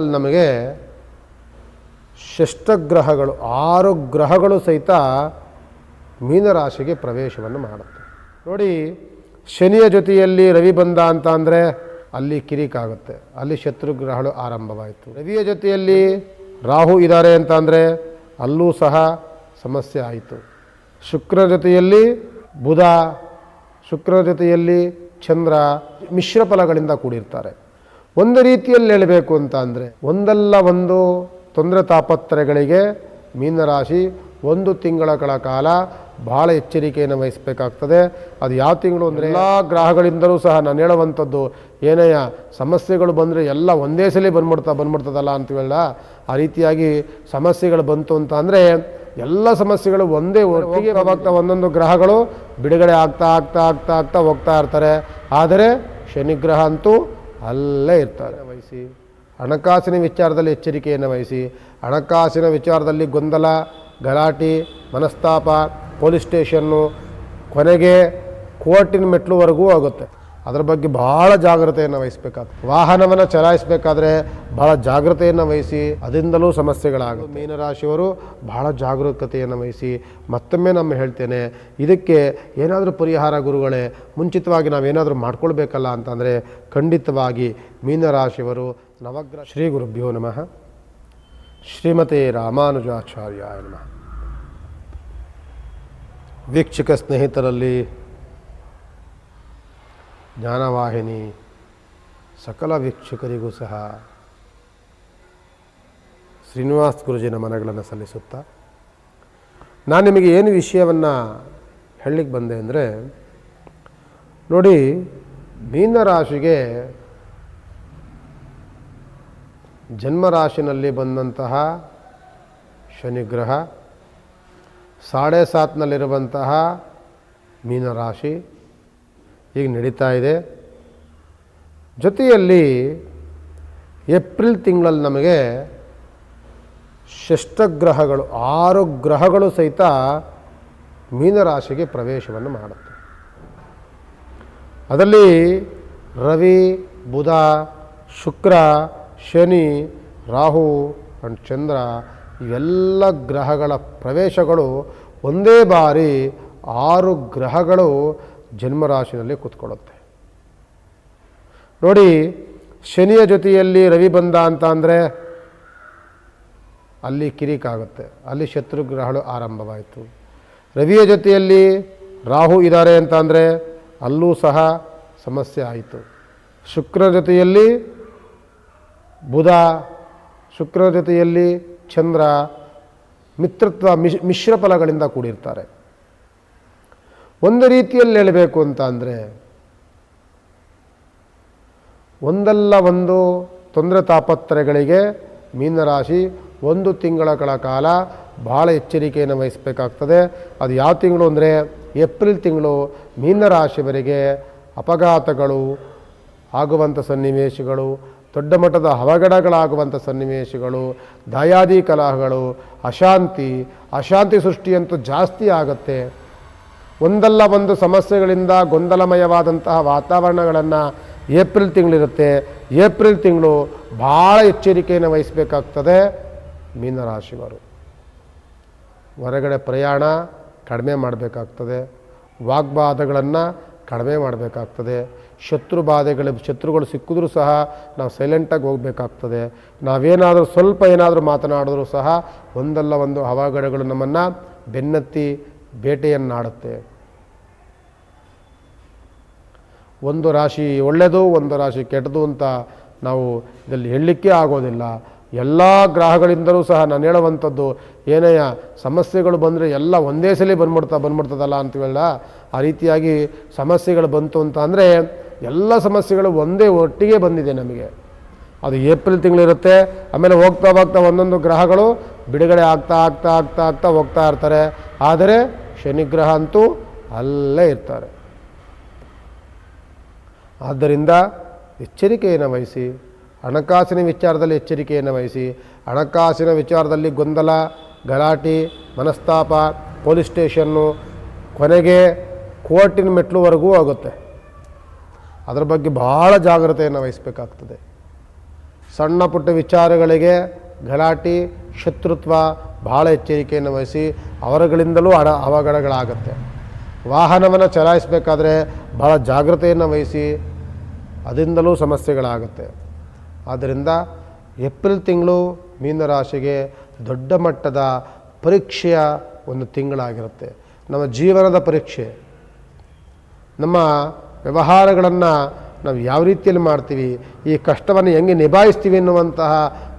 ಅಲ್ಲಿ ನಮಗೆ ಷಷ್ಟಗ್ರಹಗಳು ಆರು ಗ್ರಹಗಳು ಸಹಿತ ಮೀನರಾಶಿಗೆ ಪ್ರವೇಶವನ್ನು ಮಾಡುತ್ತೆ. ನೋಡಿ, ಶನಿಯ ಜೊತೆಯಲ್ಲಿ ರವಿ ಬಂದ ಅಂತ ಅಂದರೆ ಅಲ್ಲಿ ಕಿರಿಕಾಗುತ್ತೆ ಅಲ್ಲಿ ಶತ್ರುಗ್ರಹಗಳು ಆರಂಭವಾಯಿತು. ರವಿಯ ಜೊತೆಯಲ್ಲಿ ರಾಹು ಇದ್ದಾರೆ ಅಂತ ಅಂದರೆ ಅಲ್ಲೂ ಸಹ ಸಮಸ್ಯೆ ಆಯಿತು. ಶುಕ್ರ ಜೊತೆಯಲ್ಲಿ ಬುಧ, ಶುಕ್ರ ಜೊತೆಯಲ್ಲಿ ಚಂದ್ರ, ಮಿಶ್ರ ಫಲಗಳಿಂದ ಕೂಡಿರ್ತಾರೆ. ಒಂದು ರೀತಿಯಲ್ಲಿ ಹೇಳಬೇಕು ಅಂತ ಅಂದರೆ ಒಂದಲ್ಲ ಒಂದು ತೊಂದರೆ ತಾಪತ್ರಗಳಿಗೆ ಮೀನರಾಶಿ ಒಂದು ತಿಂಗಳ ಕಾಲ ಬಹಳ ಎಚ್ಚರಿಕೆಯನ್ನು ವಹಿಸಬೇಕಾಗ್ತದೆ. ಅದು ಯಾವ ತಿಂಗಳು ಅಂದರೆ ಎಲ್ಲ ಗ್ರಹಗಳಿಂದಲೂ ಸಹ ನಾನು ಹೇಳುವಂಥದ್ದು ಏನೆಯ ಸಮಸ್ಯೆಗಳು ಬಂದರೆ ಎಲ್ಲ ಒಂದೇ ಸಲ ಬಂದ್ಬಿಡ್ತಾ ಬಂದ್ಬಿಡ್ತದಲ್ಲ ಅಂತೀವಲ್ಲ ಆ ರೀತಿಯಾಗಿ ಸಮಸ್ಯೆಗಳು ಬಂತು ಅಂತ ಅಂದರೆ ಎಲ್ಲ ಸಮಸ್ಯೆಗಳು ಒಂದೇ ಒಟ್ಟಿಗೆ ಹೋಗ್ತಾ ಒಂದೊಂದು ಗ್ರಹಗಳು ಬಿಡುಗಡೆ ಆಗ್ತಾ ಆಗ್ತಾ ಆಗ್ತಾ ಆಗ್ತಾ ಹೋಗ್ತಾ ಇರ್ತಾರೆ. ಆದರೆ ಶನಿಗ್ರಹ ಅಂತೂ ಅಲ್ಲೇ ಇರ್ತಾರೆ. ವಹಿಸಿ. ಹಣಕಾಸಿನ ವಿಚಾರದಲ್ಲಿ ಎಚ್ಚರಿಕೆಯನ್ನು ವಹಿಸಿ ಹಣಕಾಸಿನ ವಿಚಾರದಲ್ಲಿ ಗೊಂದಲ ಗಲಾಟೆ ಮನಸ್ತಾಪ ಪೊಲೀಸ್ ಸ್ಟೇಷನ್ನು ಕೊನೆಗೆ ಕೋರ್ಟಿನ ಮೆಟ್ಲುವರೆಗೂ ಆಗುತ್ತೆ. ಅದರ ಬಗ್ಗೆ ಭಾಳ ಜಾಗ್ರತೆಯನ್ನು ವಹಿಸಬೇಕಾಗ್ತದೆ. ವಾಹನವನ್ನು ಚಲಾಯಿಸಬೇಕಾದ್ರೆ ಭಾಳ ಜಾಗ್ರತೆಯನ್ನು ವಹಿಸಿ ಅದರಿಂದಲೂ ಸಮಸ್ಯೆಗಳಾಗುತ್ತೆ. ಮೀನರಾಶಿಯವರು ಬಹಳ ಜಾಗರೂಕತೆಯನ್ನು ವಹಿಸಿ ಮತ್ತೊಮ್ಮೆ ನಮ್ಮ ಹೇಳ್ತೇನೆ, ಇದಕ್ಕೆ ಏನಾದರೂ ಪರಿಹಾರ ಗುರುಗಳೇ, ಮುಂಚಿತವಾಗಿ ನಾವೇನಾದರೂ ಮಾಡ್ಕೊಳ್ಬೇಕಲ್ಲ ಅಂತಂದರೆ ಖಂಡಿತವಾಗಿ ಮೀನರಾಶಿಯವರು ನವಗ್ರಹ ಶ್ರೀ ಗುರುಭ್ಯೋ ನಮಃ. ಶ್ರೀಮತಿ ರಾಮಾನುಜಾಚಾರ್ಯ ನಮಃ. ವೀಕ್ಷಕ ಸ್ನೇಹಿತರಲ್ಲಿ ಜ್ಞಾನವಾಹಿನಿ ಸಕಲ ವೀಕ್ಷಕರಿಗೂ ಸಹ ಶ್ರೀನಿವಾಸ್ ಗುರುಜಿ ನಮನಗಳನ್ನು ಸಲ್ಲಿಸುತ್ತಾ ನಾನು ನಿಮಗೆ ಏನು ವಿಷಯವನ್ನು ಹೇಳಲಿಕ್ಕೆ ಬಂದೆ ಅಂದರೆ, ನೋಡಿ, ಮೀನರಾಶಿಗೆ ಜನ್ಮರಾಶಿನಲ್ಲಿ ಬಂದಂತಹ ಶನಿಗ್ರಹ ಸಾಡೆ ಸಾತ್ನಲ್ಲಿರುವಂತಹ ಮೀನರಾಶಿ ಈಗ ನಡೀತಾ ಇದೆ. ಜೊತೆಯಲ್ಲಿ ಏಪ್ರಿಲ್ ತಿಂಗಳಲ್ಲಿ ನಮಗೆ ಷಷ್ಟಗ್ರಹಗಳು ಆರು ಗ್ರಹಗಳು ಸಹಿತ ಮೀನರಾಶಿಗೆ ಪ್ರವೇಶವನ್ನು ಮಾಡುತ್ತೆ. ಅದರಲ್ಲಿ ರವಿ, ಬುಧ, ಶುಕ್ರ, ಶನಿ, ರಾಹು ಅಂಡ್ ಚಂದ್ರ ಇವೆಲ್ಲ ಗ್ರಹಗಳ ಪ್ರವೇಶಗಳು ಒಂದೇ ಬಾರಿ ಆರು ಗ್ರಹಗಳು ಜನ್ಮರಾಶಿನಲ್ಲಿ ಕೂತ್ಕೊಳ್ಳುತ್ತೆ. ನೋಡಿ, ಶನಿಯ ಜೊತೆಯಲ್ಲಿ ರವಿ ಬಂದ ಅಂತ ಅಂದರೆ ಅಲ್ಲಿ ಕಿರಿಕಾಗುತ್ತೆ ಅಲ್ಲಿ ಶತ್ರುಗ್ರಹಗಳು ಆರಂಭವಾಯಿತು. ರವಿಯ ಜೊತೆಯಲ್ಲಿ ರಾಹು ಇದ್ದಾರೆ ಅಂತ ಅಂದರೆ ಅಲ್ಲೂ ಸಹ ಸಮಸ್ಯೆ ಆಯಿತು. ಶುಕ್ರ ಜೊತೆಯಲ್ಲಿ ಬುಧ, ಶುಕ್ರ ಜೊತೆಯಲ್ಲಿ ಚಂದ್ರ, ಮಿತ್ರತ್ವ, ಮಿಶ್, ಮಿಶ್ರ ಫಲಗಳಿಂದ ಕೂಡಿರ್ತಾರೆ. ಒಂದು ರೀತಿಯಲ್ಲಿ ಹೇಳಬೇಕು ಅಂತ ಅಂದರೆ, ಒಂದಲ್ಲ ಒಂದು ತೊಂದರೆ ತಾಪತ್ರಗಳಿಗೆ ಮೀನರಾಶಿ ಒಂದು ತಿಂಗಳ ಕಾಲ ಭಾಳ ಎಚ್ಚರಿಕೆಯನ್ನು ವಹಿಸಬೇಕಾಗ್ತದೆ. ಅದು ಯಾವ ತಿಂಗಳು ಅಂದರೆ, ಏಪ್ರಿಲ್ ತಿಂಗಳು ಮೀನರಾಶಿಯವರಿಗೆ ಅಪಘಾತಗಳು ಆಗುವಂಥ ಸನ್ನಿವೇಶಗಳು, ದೊಡ್ಡ ಮಟ್ಟದ ಅವಘಡಗಳಾಗುವಂಥ ಸನ್ನಿವೇಶಗಳು, ದಾಯಾದಿ ಕಲಹಗಳು, ಅಶಾಂತಿ ಅಶಾಂತಿ ಸೃಷ್ಟಿಯಂತೂ ಜಾಸ್ತಿ ಆಗುತ್ತೆ. ಒಂದಲ್ಲ ಒಂದು ಸಮಸ್ಯೆಗಳಿಂದ ಗೊಂದಲಮಯವಾದಂತಹ ವಾತಾವರಣಗಳನ್ನು ಏಪ್ರಿಲ್ ತಿಂಗಳಿರುತ್ತೆ. ಏಪ್ರಿಲ್ ತಿಂಗಳು ಭಾಳ ಎಚ್ಚರಿಕೆಯನ್ನು ವಹಿಸಬೇಕಾಗ್ತದೆ ಮೀನರಾಶಿವರು ಹೊರಗಡೆ ಪ್ರಯಾಣ ಕಡಿಮೆ ಮಾಡಬೇಕಾಗ್ತದೆ. ವಾಗ್ವಾದಗಳನ್ನು ಕಡಿಮೆ ಮಾಡಬೇಕಾಗ್ತದೆ. ಶತ್ರು ಬಾಧೆಗಳು, ಶತ್ರುಗಳು ಸಿಕ್ಕಿದ್ರೂ ಸಹ ನಾವು ಸೈಲೆಂಟಾಗಿ ಹೋಗಬೇಕಾಗ್ತದೆ. ನಾವೇನಾದರೂ ಸ್ವಲ್ಪ ಏನಾದರೂ ಮಾತನಾಡಿದ್ರೂ ಸಹ ಒಂದಲ್ಲ ಒಂದು ಅವಘಡಗಳು ನಮ್ಮನ್ನು ಬೆನ್ನತ್ತಿ ಬೇಟೆಯನ್ನಾಡುತ್ತೆ. ಒಂದು ರಾಶಿ ಒಳ್ಳೆಯದು, ಒಂದು ರಾಶಿ ಕೆಟ್ಟದು ಅಂತ ನಾವು ಇದರಲ್ಲಿ ಹೇಳಲಿಕ್ಕೆ ಆಗೋದಿಲ್ಲ. ಎಲ್ಲ ಗ್ರಹಗಳಿಂದಲೂ ಸಹ ನಾನು ಹೇಳುವಂಥದ್ದು ಏನೆಯ ಸಮಸ್ಯೆಗಳು ಬಂದರೆ ಎಲ್ಲ ಒಂದೇ ಸಲ ಬಂದ್ಬಿಡ್ತಾ ಬಂದ್ಬಿಡ್ತದಲ್ಲ ಅಂತೀವಲ್ಲ ಆ ರೀತಿಯಾಗಿ ಸಮಸ್ಯೆಗಳು ಬಂತು ಅಂತ ಅಂದರೆ ಎಲ್ಲ ಸಮಸ್ಯೆಗಳು ಒಂದೇ ಒಟ್ಟಿಗೆ ಬಂದಿದೆ ನಮಗೆ. ಅದು ಏಪ್ರಿಲ್ ತಿಂಗಳಿರುತ್ತೆ, ಆಮೇಲೆ ಹೋಗ್ತಾ ಹೋಗ್ತಾ ಒಂದೊಂದು ಗ್ರಹಗಳು ಬಿಡುಗಡೆ ಆಗ್ತಾ ಆಗ್ತಾ ಆಗ್ತಾ ಆಗ್ತಾ ಹೋಗ್ತಾ ಇರ್ತಾರೆ. ಆದರೆ ಶನಿಗ್ರಹ ಅಂತೂ ಅಲ್ಲೇ ಇರ್ತಾರೆ. ಆದ್ದರಿಂದ ಎಚ್ಚರಿಕೆಯನ್ನು ವಹಿಸಿ, ಹಣಕಾಸಿನ ವಿಚಾರದಲ್ಲಿ ಎಚ್ಚರಿಕೆಯನ್ನು ವಹಿಸಿ, ಹಣಕಾಸಿನ ವಿಚಾರದಲ್ಲಿ ಗೊಂದಲ, ಗಲಾಟೆ, ಮನಸ್ತಾಪ, ಪೊಲೀಸ್ ಸ್ಟೇಷನ್ನು ಕೊನೆಗೆ ಕೋರ್ಟಿನ ಮೆಟ್ಲುವರೆಗೂ ಆಗುತ್ತೆ. ಅದರ ಬಗ್ಗೆ ಭಾಳ ಜಾಗ್ರತೆಯನ್ನು ವಹಿಸಬೇಕಾಗ್ತದೆ. ಸಣ್ಣ ಪುಟ್ಟ ವಿಚಾರಗಳಿಗೆ ಗಲಾಟೆ, ಶತ್ರುತ್ವ ಭಾಳ ಎಚ್ಚರಿಕೆಯನ್ನು ವಹಿಸಿ ಅವರುಗಳಿಂದಲೂ ಅಡ ಅವಘಡಗಳಾಗುತ್ತೆ. ವಾಹನವನ್ನು ಚಲಾಯಿಸಬೇಕಾದ್ರೆ ಭಾಳ ಜಾಗ್ರತೆಯನ್ನು ವಹಿಸಿ ಅದರಿಂದಲೂ ಸಮಸ್ಯೆಗಳಾಗುತ್ತೆ. ಆದ್ದರಿಂದ ಏಪ್ರಿಲ್ ತಿಂಗಳು ಮೀನರಾಶಿಗೆ ದೊಡ್ಡ ಮಟ್ಟದ ಪರೀಕ್ಷೆಯ ಒಂದು ತಿಂಗಳಾಗಿರುತ್ತೆ. ನಮ್ಮ ಜೀವನದ ಪರೀಕ್ಷೆ. ನಮ್ಮ ವ್ಯವಹಾರಗಳನ್ನು ನಾವು ಯಾವ ರೀತಿಯಲ್ಲಿ ಮಾಡ್ತೀವಿ, ಈ ಕಷ್ಟವನ್ನು ಹೆಂಗೆ ನಿಭಾಯಿಸ್ತೀವಿ ಎನ್ನುವಂತಹ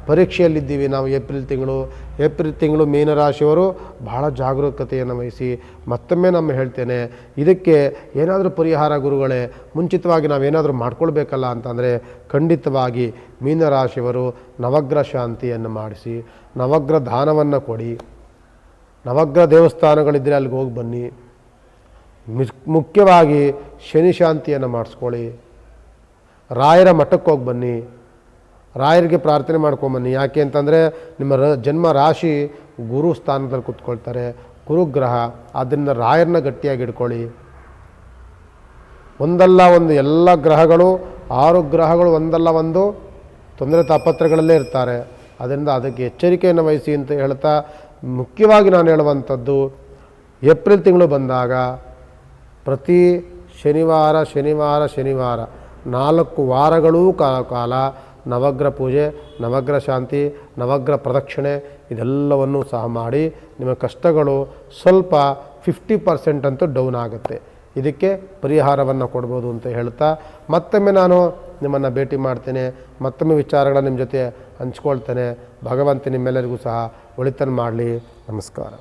ಪರೀಕ್ಷೆಯಲ್ಲಿದ್ದೀವಿ ನಾವು ಏಪ್ರಿಲ್ ತಿಂಗಳು ಏಪ್ರಿಲ್ ತಿಂಗಳು ಮೀನರಾಶಿಯವರು ಬಹಳ ಜಾಗರೂಕತೆಯನ್ನು ವಹಿಸಿ ಮತ್ತೊಮ್ಮೆ ನಮ್ಮ ಹೇಳ್ತೇನೆ, ಇದಕ್ಕೆ ಏನಾದರೂ ಪರಿಹಾರ ಗುರುಗಳೇ, ಮುಂಚಿತವಾಗಿ ನಾವೇನಾದರೂ ಮಾಡ್ಕೊಳ್ಬೇಕಲ್ಲ ಅಂತಂದರೆ ಖಂಡಿತವಾಗಿ ಮೀನರಾಶಿಯವರು ನವಗ್ರಹ ಶಾಂತಿಯನ್ನು ಮಾಡಿಸಿ, ನವಗ್ರಹ ದಾನವನ್ನು ಕೊಡಿ, ನವಗ್ರಹ ದೇವಸ್ಥಾನಗಳಿದ್ದರೆ ಅಲ್ಲಿಗೆ ಹೋಗಿ ಬನ್ನಿ ಮುಖ್ಯವಾಗಿ ಶನಿ ಶಾಂತಿಯನ್ನು ಮಾಡಿಸ್ಕೊಳ್ಳಿ, ರಾಯರ ಮಠಕ್ಕೆ ಹೋಗಿ ಬನ್ನಿ ರಾಯರಿಗೆ ಪ್ರಾರ್ಥನೆ ಮಾಡ್ಕೊಂಬನ್ನಿ. ಯಾಕೆ ಅಂತಂದರೆ ನಿಮ್ಮ ರ, ಜನ್ಮ ರಾಶಿ ಗುರು ಸ್ಥಾನದಲ್ಲಿ ಕೂತ್ಕೊಳ್ತಾರೆ. ಗುರುಗ್ರಹ ಆದ್ದರಿಂದ ರಾಯರನ್ನ ಗಟ್ಟಿಯಾಗಿ ಇಟ್ಕೊಳ್ಳಿ ಒಂದಲ್ಲ ಒಂದು ಎಲ್ಲ ಗ್ರಹಗಳು, ಆರು ಗ್ರಹಗಳು ಒಂದಲ್ಲ ಒಂದು ತೊಂದರೆ ತಾಪತ್ರಗಳಲ್ಲೇ ಇರ್ತಾರೆ. ಅದರಿಂದ ಅದಕ್ಕೆ ಎಚ್ಚರಿಕೆಯನ್ನು ವಹಿಸಿ ಅಂತ ಹೇಳ್ತಾ ಮುಖ್ಯವಾಗಿ ನಾನು ಹೇಳುವಂಥದ್ದು, ಏಪ್ರಿಲ್ ತಿಂಗಳು ಬಂದಾಗ ಪ್ರತಿ ಶನಿವಾರ ಶನಿವಾರ ಶನಿವಾರ ನಾಲ್ಕು ವಾರಗಳೂ ಕಾಲ ಕಾಲ ನವಗ್ರಹ ಪೂಜೆ, ನವಗ್ರಹ ಶಾಂತಿ, ನವಗ್ರಹ ಪ್ರದಕ್ಷಿಣೆ ಇದೆಲ್ಲವನ್ನು ಸಹ ಮಾಡಿ ನಿಮ್ಮ ಕಷ್ಟಗಳು ಸ್ವಲ್ಪ ಫಿಫ್ಟಿ ಪರ್ಸೆಂಟ್ ಅಂತೂ ಡೌನ್ ಆಗುತ್ತೆ. ಇದಕ್ಕೆ ಪರಿಹಾರವನ್ನು ಕೊಡ್ಬೋದು ಅಂತ ಹೇಳ್ತಾ ಮತ್ತೊಮ್ಮೆ ನಾನು ನಿಮ್ಮನ್ನು ಭೇಟಿ ಮಾಡ್ತೇನೆ. ಮತ್ತೊಮ್ಮೆ ವಿಚಾರಗಳನ್ನು ನಿಮ್ಮ ಜೊತೆ ಹಂಚ್ಕೊಳ್ತೇನೆ. ಭಗವಂತ ನಿಮ್ಮೆಲ್ಲರಿಗೂ ಸಹ ಒಳಿತನ ಮಾಡಲಿ. ನಮಸ್ಕಾರ.